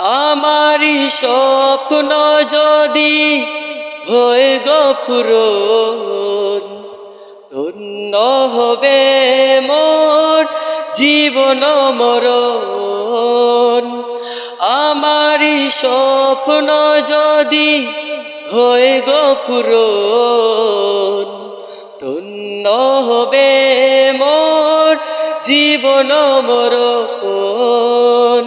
আমারই স্বপ্ন যদি হয়ে গপুর ধন্য হবে মোর জীবন মরণ। আমারই স্বপ্ন যদি হয়ে গপুর ধন্য হবে মোর জীবন মরণ।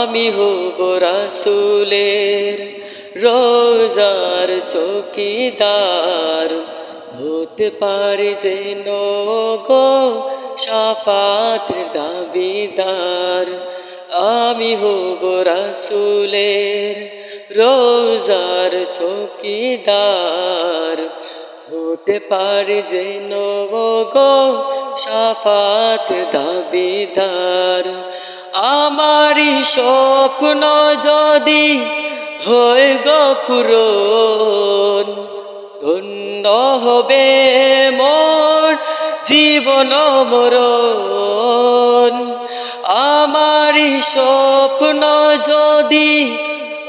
আমি হব রাসুলের রোজার চৌকিদার। হতে পারে যেন গো সাফাত দাবিদার। আমি হব রাসুলের রোজার চৌকিদার। হতে পারে যেন গো সাফাত দাবিদার। আমারই স্বপ্ন যদি হয়ে গপুর ধন্য হবে মোর জীবন মরণ। আমারই স্বপ্ন যদি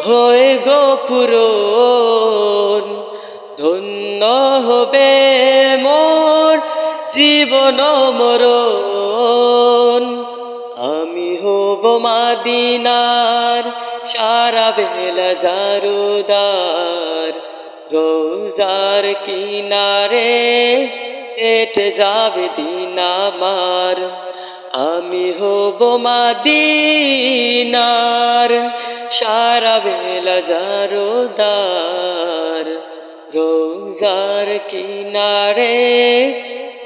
হয়ে গপুর ধন্য হবে মোর জীবন মরণ। আমি হব মাদিনার, সারা বেলা জারুদার। রোজার কিনারে কেটে যাবে দিন আমার। আমি হব মাদিনার, সারা বেলা জারুদার। রোজার কিনারে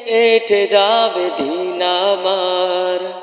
কেটে যাবে দিন আমার।